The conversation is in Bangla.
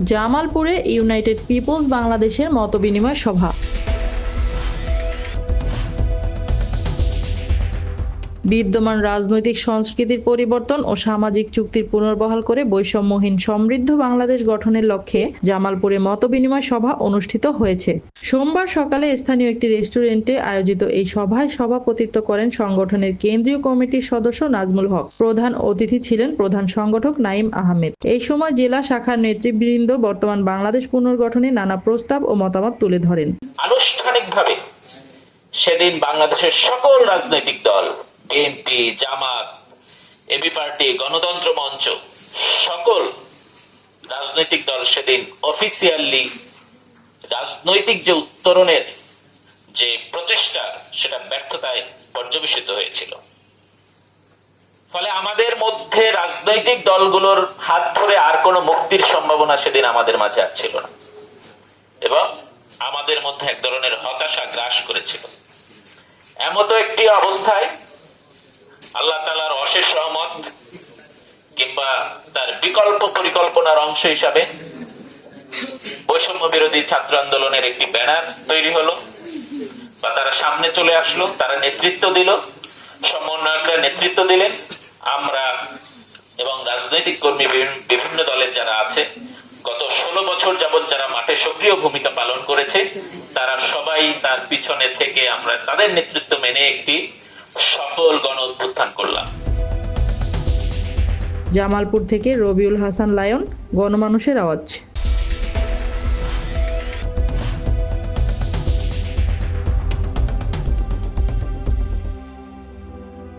জামালপুরে ইউনাইটেড পিপলস বাংলাদেশের মতবিনিময় সভা। বিদ্যমান রাজনৈতিক সংস্কৃতির পরিবর্তন ও সামাজিক চুক্তির পুনর্বহাল করে বৈষম্যহীন সমৃদ্ধ বাংলাদেশ গঠনের লক্ষ্যে জামালপুরে মতবিনিময় সভা অনুষ্ঠিত হয়েছে। সোমবার সকালে স্থানীয় একটি রেস্টুরেন্টে আয়োজিত এই সভায় সভাপতিত্ব করেন সংগঠনের কেন্দ্রীয় কমিটির সদস্য নাজমুল হক। প্রধান অতিথি ছিলেন প্রধান সংগঠক নাইম আহমেদ। এই সময় জেলা শাখার নেতৃবৃন্দ বর্তমান বাংলাদেশ পুনর্গঠনে নানা প্রস্তাব ও মতামত তুলে ধরেন। আনুষ্ঠানিকভাবে সেদিন বাংলাদেশের সকল রাজনৈতিক দল বিএনপি জামাত এবি পার্টি, গণতন্ত্র মঞ্চ, সকল রাজনৈতিক দল সেদিন অফিসিয়ালি রাজনৈতিক যে উত্তরণের যে প্রচেষ্টা, সেটা ব্যর্থতায় পর্যবেসিত হয়েছিল। ফলে আমাদের মধ্যে রাজনৈতিক দলগুলোর হাত ধরে আর কোনো মুক্তির সম্ভাবনা সেদিন আমাদের মাঝে আর ছিল না। এবং আমাদের মধ্যে এক ধরনের হতাশা গ্রাস করেছিল। এমতো একটি অবস্থায় আল্লাহ তালার অশেষ রহমত কিংবা তার বিকল্প পরিকল্পনার অংশ হিসাবে বৈষম্য বিরোধী ছাত্র আন্দোলনের একটি ব্যানার তৈরি হলো বা তারা সামনে চলে আসলো, তারা নেতৃত্ব দিল, সমন্বয়করা নেতৃত্ব দিলেন। আমরা এবং রাজনৈতিক কর্মী বিভিন্ন- দলের যারা আছে, গত ষোলো বছর যাবৎ যারা মাঠে সক্রিয় ভূমিকা পালন করেছে, তারা সবাই তার পিছনে থেকে আমরা তাদের নেতৃত্ব মেনে একটি সফল গণ অভ্যুত্থান করলাম। জামালপুর থেকে রবিউল হাসান লায়ন গণমানুষের আওয়াজ।